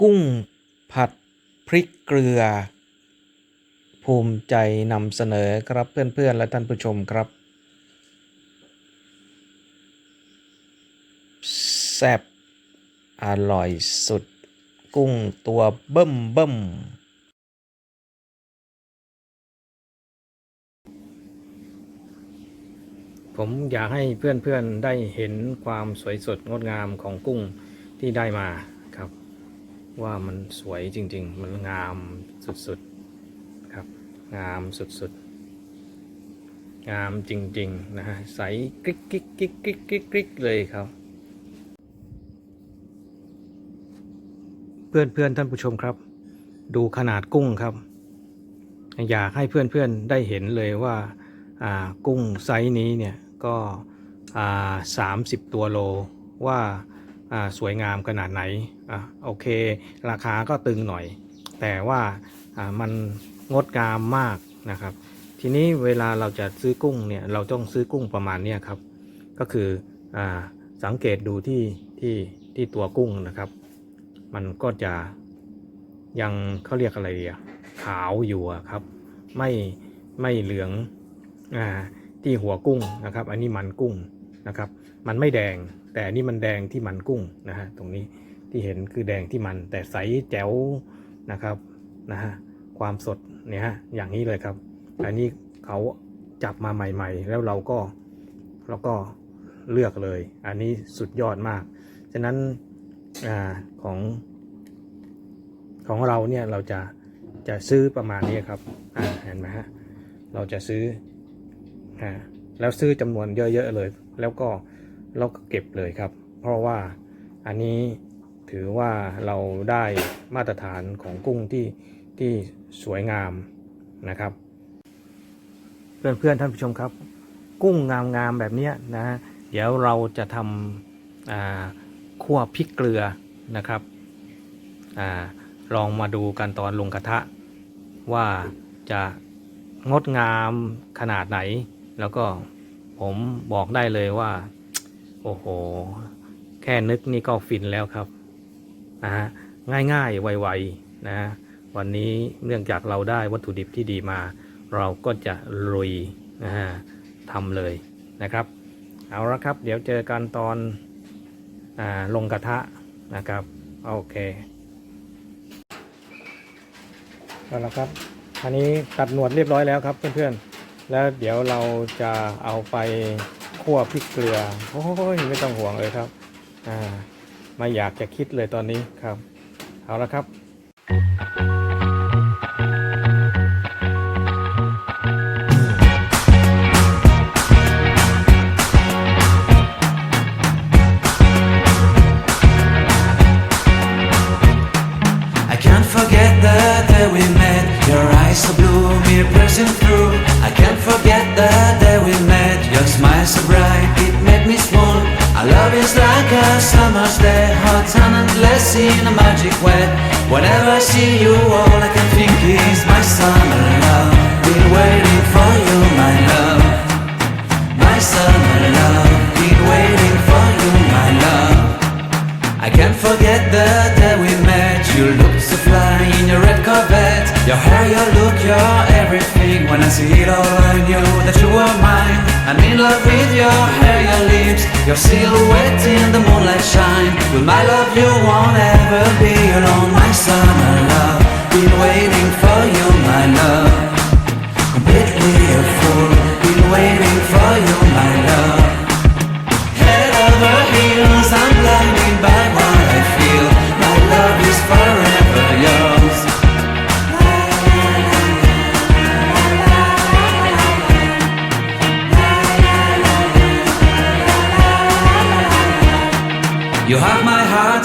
กุ้งผัดพริกเกลือ ภูมิใจนำเสนอครับเพื่อนๆและท่านผู้ชมครับแซ่บอร่อยสุด กุ้งตัวเบิ่มเบิ่มผมอยากให้เพื่อนๆได้เห็นความสวยสดงดงามของกุ้งที่ได้มา ว่ามันสวยจริง ๆ มันงามสุดๆครับ งามสุดๆ งามจริง ๆ นะฮะ ใสกริ๊กกริ๊กกริ๊กกริ๊กกริ๊กกริ๊กเลยครับ เพื่อนๆ ท่านผู้ชมครับ ดูขนาดกุ้งครับ อยากให้เพื่อนๆ ได้เห็นเลยว่าอ่ากุ้งไซส์นี้เนี่ยก็อ่าสามสิบตัวโลว่า สวยงามขนาดไหนอะโอเค ราคาก็ตึงหน่อย แต่ว่ามันงดงามมากนะครับ ทีนี้เวลาเราจะซื้อกุ้งเนี่ยเราต้องซื้อกุ้งประมาณนี้ครับ ก็คืออาสังเกตดูที่ที่ที่ตัวกุ้งนะครับ มันก็จะยังเขาเรียกอะไรดีอะขาวอยู่ครับ ไม่ไม่เหลืองอ่าที่หัวกุ้งนะครับ อันนี้มันกุ้งนะครับ มันไม่แดง แต่นนี้มันแดงที่มันกุ้งนะฮะตรงนี้ที่เห็นคือแดงที่มันแต่ใสแจ๋วนะครับนะฮะความสดเนี่ยฮะอย่างนี้เลยครับ อันนี้เขาจับมาใหม่ ๆ แล้วเราก็เราก็เลือกเลย อันนี้สุดยอดมาก ฉะนั้นอาของของเราเนี่ยเราจะจะซื้อประมาณนี้ครับอ่าเห็นไหมฮะเราจะซื้อแล้วซื้อจำนวนเยอะๆเลย แล้วก็ เราก็เก็บเลยครับ เพราะว่าอันนี้ถือว่าเราได้มาตรฐานของกุ้งที่ที่สวยงามนะครับ เพื่อนๆท่านผู้ชมครับ กุ้งงามๆแบบนี้นะฮะเดี๋ยวเราจะทำอ่าคั่วพริกเกลือนะครับอลองมาดูกันตอนลงกระทะ ว่าจะงดงามขนาดไหน แล้วก็ผมบอกได้เลยว่า โอ้โห แค่นึกนี่ก็ฟินแล้วครับนะฮะง่ายๆ ไวๆนะฮะวันนี้เนื่องจากเราได้วัตถุดิบที่ดีมา เราก็จะลุยนะฮะทำเลยนะครับ เอาละครับ เดี๋ยวเจอกันตอนอาลงกระทะนะครับ โอเคเอาละครับอันนี้ตัดหนวดเรียบร้อยแล้วครับเพื่อนๆ แล้วเดี๋ยวเราจะเอาไป คั่วพริกเกลือโอ้ยไม่ต้องห่วงเลยครับอ่าไม่อยากจะคิดเลยตอนนี้ครับ เอาละครับ in a magic way. Whenever I see you, all I can think is my summer love. Been waiting for you, my love. My summer love. Been waiting for you, my love. I can't forget the day we met. You looked so fly in your red Corvette. Your hair, your look, your everything. When I see it all, I knew that you were mine. I'm in love with your hair, your lips, your silhouette in the moonlight shine. With my love, you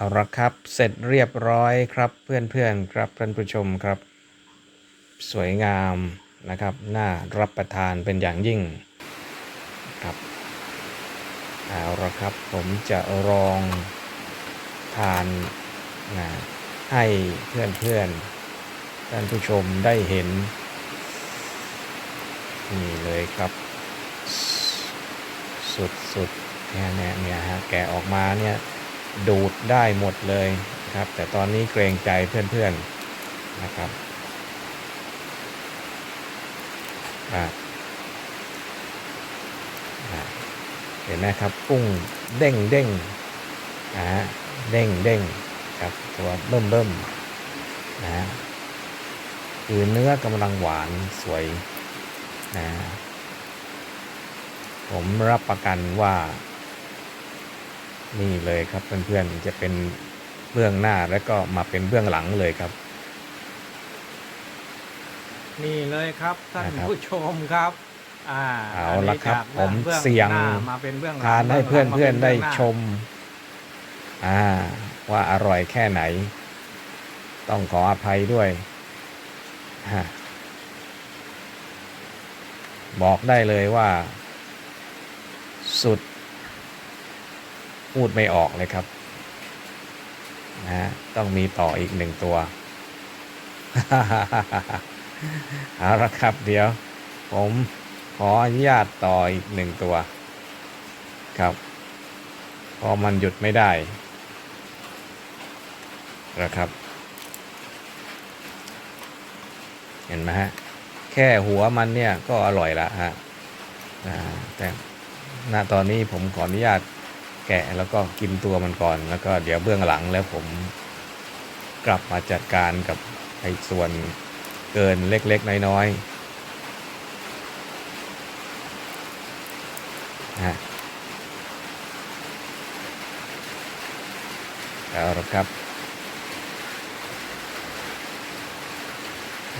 เอาละครับ เสร็จเรียบร้อยครับเพื่อนๆครับท่านผู้ชมครับ สวยงามนะครับ น่ารับประทานเป็นอย่างยิ่งครับเอาละครับผมจะลองทานนะให้เพื่อนๆท่านผู้ชมได้เห็น นี่เลยครับ สุดๆเนี่ยเนี่ยเนี่ยฮะแกะออกมาเนี่ย ดูดได้หมดเลยครับ แต่ตอนนี้เกรงใจเพื่อนๆนะครับเห็นไหมครับกุ้งเด้งเด้งนะฮะเด้งเด้งครับตัวเบิ่มเบิ่มนะฮะคือเนื้อกำลังหวานสวยนะฮะผมรับประกันว่า นี่เลยครับเพื่อนๆจะเป็นเบื้องหน้าแล้วก็มาเป็นเบื้องหลังเลยครับ นี่เลยครับท่านนะครับผู้ชมครับอ่าเอาละครับนนี้จากผมบื้องเสี่ยงหน้ามาเป็นเบื้องหลังทานให้บื้เพื่งอนหลังเพื่อนมาๆได้บื้งหาชม อ่า ว่าอร่อยแค่ไหน ต้องขออภัยด้วยฮะบอกได้เลยว่า สุด พูดไม่ออกเลยครับนะฮะต้องมีต่ออีกหนึ่งตัวเอาละครับเดี๋ยว ผมขออนุญาตต่ออีกหนึ่งตัว ครับ พอมันหยุดไม่ได้นะครับ เห็นไหมฮะ แค่หัวมันเนี่ยก็อร่อยละฮะแต่ณตอนนี้ผมขออนุญาต แกะแล้วก็กินตัวมันก่อน แล้วก็เดี๋ยวเบื้องหลังแล้วผมกลับมาจัดการกับไอ้ส่วนเกินเล็กๆ น้อยๆฮะเอาละครับ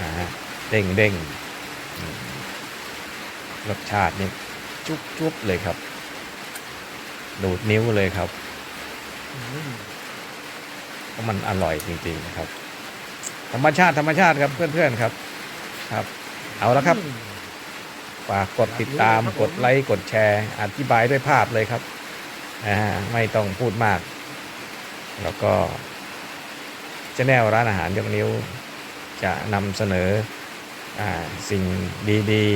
ฮะเด้งเด้งรสชาตินี่จุ๊บจุ๊บเลยครับ ดูดนิ้วเลยครับอืมเพราะมันอร่อยจริงๆนะครับ ธรรมชาติธรรมชาติครับเพื่อนๆครับ ครับ เอาละครับฝากกดติดตามครับผมกดไลค์กดแชร์ อธิบายด้วยภาพเลยครับอ่าไม่ต้องพูดมาก แล้วก็ชแนลร้านอาหารยกนิ้ว จะนำเสนออาสิ่งดี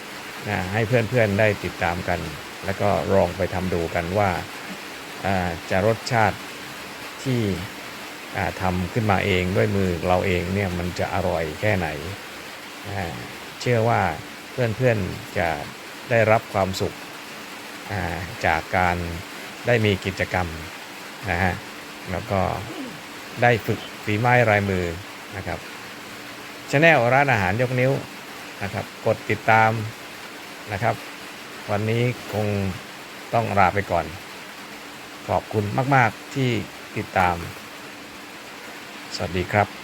ๆนะให้เพื่อนๆได้ติดตามกัน แล้วก็ลองไปทำดูกันว่าจะรสชาติที่ทำขึ้นมาเองด้วยมือเราเองเนี่ยมันจะอร่อยแค่ไหน เชื่อว่าเพื่อนๆจะได้รับความสุขจากการได้มีกิจกรรมนะฮะแล้วก็ได้ฝึกฝีไม้ลายมือนะครับช anel ร้านอาหารยกนิ้วนะครับ กดติดตามนะครับ วันนี้คงต้องลาไปก่อน ขอบคุณมาก ๆ ที่ติดตาม สวัสดีครับ